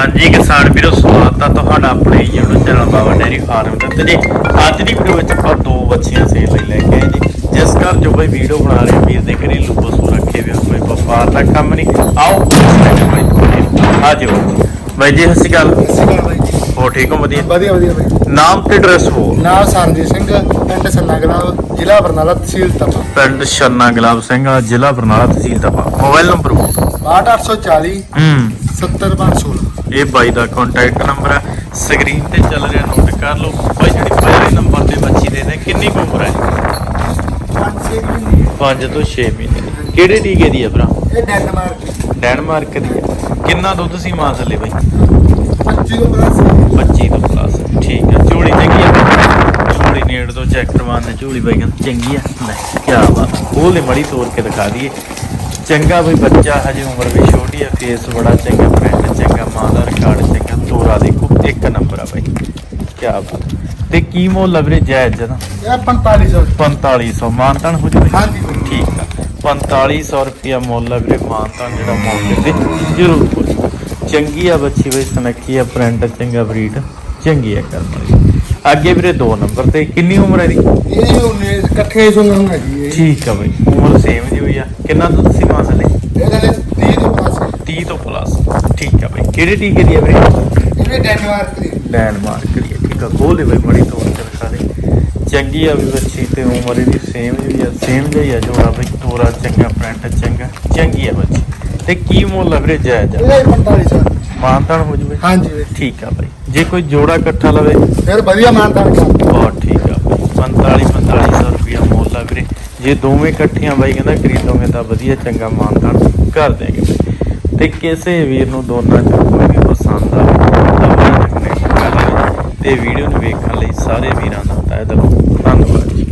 ਹਾਂਜੀ ਕਿਸਾਨ ਵੀਰੋ ਸਵਾਗਤ ਆ ਤੁਹਾਡਾ ਆਪਣੇ YouTube channel Baba dairy farm ਤੇ। ਤੇ ਜੀ ਅੱਜ ਦੀ ਵੀਡੀਓ ਵਿੱਚ ਆਪਾਂ ਦੋ ਬੱਚੀਆਂ ਸੇਲ ਲਈ ਲੈ ਕੇ ਆਏ ਜੀ। ਜਿਸ ਘਰ ਜੋ ਕੋਈ ਵੀਡੀਓ ਬਣਾ ਰਹੇ ਵੀਰ ਦੇ ਘਰੇਲੂ ਪਸ਼ੂ ਰੱਖੇ ਵੀ ਕੋਈ ਵਪਾਰ ਦਾ ਕੰਮ ਨਹੀਂ। ਆਓ ਆ ਜਾਓ। ਬਾਈ ਜੀ ਸਤਿ ਸ਼੍ਰੀ ਅਕਾਲ। ਸਿਕਲ ਬਾਈ ਜੀ। ਹੋ ਠੀਕ ਹੋ? ਵਧੀਆ? ਵਧੀਆ ਵਧੀਆ ਬਾਈ ਨਾਮ ਤੇ ਐਡਰੈਸ ਹੋ ਨਾਮ ਸਰਜੀਤ ਸਿੰਘ ਪਿੰਡ ਸੰਨਾਗੜਾ ਜ਼ਿਲ੍ਹਾ ਬਰਨਾਲਾ ਤਹਿਸੀਲ ਤਪਾ। ਪਿੰਡ ਛੰਨਾ ਗੁਲਾਬ ਸਿੰਘ ਜ਼ਿਲ੍ਹਾ ਬਰਨਾਲਾ ਤਹਿਸੀਲ ਤਪਾ। ਮੋਬਾਈਲ ਨੰਬਰ 6840 ਹੂੰ। 70516 ਇਹ ਬਾਈ ਦਾ ਕੰਟੈਕਟ ਨੰਬਰ ਹੈ ਸਕਰੀਨ ਤੇ ਚੱਲ ਰਿਹਾ ਨੋਟ ਕਰ ਲਓ। ਬਾਈ ਜਿਹੜੀ ਪਹਿਲੇ ਨੰਬਰ ਤੇ ਬੱਚੀ ਦੇ ਨੇ ਕਿੰਨੀ ਕੁ ਉਮਰ ਹੈ? 5 ਤੋਂ 6 ਮਹੀਨੇ ਕਿਹੜੇ ਟੀਕੇ ਦੀ ਹੈ ਭਰਾ? ਇਹ ਡੈਨਮਾਰਕ ਡੈਨਮਾਰਕ ਦੀ ਹੈ ਕਿੰਨਾ ਦੁੱਧ ਸੀ ਮਾਂ ਥੱਲੇ ਬਾਈ? 25 ਤੋਂ ਪਲੱਸ। 25 ਤੋਂ ਪਲੱਸ। ਠੀਕ ਹੈ ਝੋਲੀ ਚੰਗੀ ਹੈ ਝੋਲੀ ਨੇੜ ਤੋਂ ਚੈੱਕ ਕਰਵਾਉਣ ਝੋਲੀ ਬਾਈ ਕਹਿੰਦਾ ਚੰਗੀ ਹੈ ਲੈ ਕੀ ਬਾਤ ਖੋਲ ਦੇ ਮੜੀ ਤੋੜ ਕੇ ਦਿਖਾ ਦਈਏ। ਚੰਗਾ ਬਈ ਬੱਚਾ ਹਜੇ ਉਮਰ ਵੀ ਛੋਟੀ ਹੈ ਫੇਸ ਬੜਾ ਚੰਗਾ ਪ੍ਰਿੰਟ ਚੰਗਾ ਮਾਂ ਦਾ ਰਿਕਾਰਡ ਚੰਗਾ ਤੋਰਾ ਦੇਖੋ ਇੱਕ ਨੰਬਰ ਆ ਬਾਈ। ਕੀ ਬਾਤ ਤੇ ਕੀ ਮੁੱਲ ਲਵਰੇ ਜਾਇਜ਼ ਜਨਾ ਇਹ 4500 4500 ਮਾਨਤਨ ਹੋ ਜਾਵੇ ਹਾਂਜੀ। ਠੀਕ ਆ। 4500 ਰੁਪਿਆ ਮੁੱਲ ਆ ਵੀਰੇ ਮਾਨਤਨ ਜਿਹੜਾ ਮੌਕੇ ਤੇ ਜ਼ਰੂਰ ਪੁੱਛੋ ਚੰਗੀ ਆ ਬੱਚੀ ਬਈ ਸਨੱਖੀ ਆ ਪ੍ਰਿੰਟ ਚੰਗਾ ਬਰੀਡ ਚੰਗੀ ਆ ਕਰਮ ਵਾਲੀ। ਅੱਗੇ ਵੀਰੇ 2 ਨੰਬਰ ਤੇ ਕਿੰਨੀ ਉਮਰ ਹੈ ਦੀ ਇਹ 19 ਇਕੱਠੇ ਸੁਣਨ ਹੈਗੀ ਹੈ ਠੀਕ ਆ ਬਈ ਉਮਰ ਸੇਮ ਜੀ ਹੋਈ ਆ। ਕਿੰਨਾ ਦੁੱਧ ਸੀ ਮਾਂ ਥੱਲੇ ਇਹਦੇ ਲਈ 30 ਤੋਂ ਪਲੱਸ 30 ਤੋਂ ਪਲੱਸ ਠੀਕ ਆ ਬਈ ਕਿਹੜੇ ਟੀਕੇ ਦੀ ਆ ਵੀਰੇ? ਇਹ ਵੀ ਡੈਨਮਾਰਕ ਦੀ ਡੈਨਮਾਰਕ ਦੀ ਆ, ਠੀਕ ਆ ਖੋਲੇ ਬਈ ਬੜੀ ਕੇ ਦਿਖਾ ਦੇ। ਚੰਗੀ ਆ ਵੀ ਬੱਚੀ ਤੇ ਉਮਰ ਇਹਦੀ ਸੇਮ ਜਿਹੀ ਆ ਸੇਮ ਜਿਹੀ ਆ ਜੋੜਾ ਬਈ ਤੋਰਾ ਚੰਗਾ ਪ੍ਰਿੰਟ ਚੰਗਾ ਚੰਗੀ ਆ ਬੱਚੀ। ਤੇ ਕੀ ਮੁੱਲ ਆ ਵੀਰੇ ਜਾਇਜ਼ ਆ? ਇਹ 4500 ਮਾਨਤਾਨ ਹੋ ਜਵੇ ਹਾਂਜੀ ਵੀਰ। ਠੀਕ ਆ ਬਾਈ। ਜੇ ਕੋਈ ਜੋੜਾ ਇਕੱਠਾ ਲਵੇ? ਫਿਰ ਵਧੀਆ ਮਾਨਤਾ ਕਰ ਬਹੁਤ ਠੀਕ ਆ ਬਾਈ। 45 4500 ਰੁਪਿਆ ਮੁੱਲ ਆ ਵੀਰੇ। ਜੇ ਦੋਵੇਂ ਇਕੱਠੀਆਂ ਬਾਈ ਕਹਿੰਦਾ ਖਰੀਦੋਗੇ ਤਾਂ ਵਧੀਆ ਚੰਗਾ ਮਾਨਤਾਨ ਕਰ ਦੇਗੇ। ਤੇ ਕਿਸੇ ਵੀਰ ਨੂੰ ਦੋਨਾਂ ਚੋਂ ਕੋਈ ਵੀ ਪਸੰਦ ਆਵੇ, ਤਾਂ ਬਾਈ ਨਾਲ ਕਨੈਕਟ ਕਰ ਲਵੇ ਤੇ ਵੀਡੀਓ ਨੂੰ ਵੇਖਣ ਲਈ ਸਾਰੇ ਵੀਰਾਂ ਦਾ ਤਹਿ ਦਿਲੋਂ ਧੰਨਵਾਦ। ਜੀ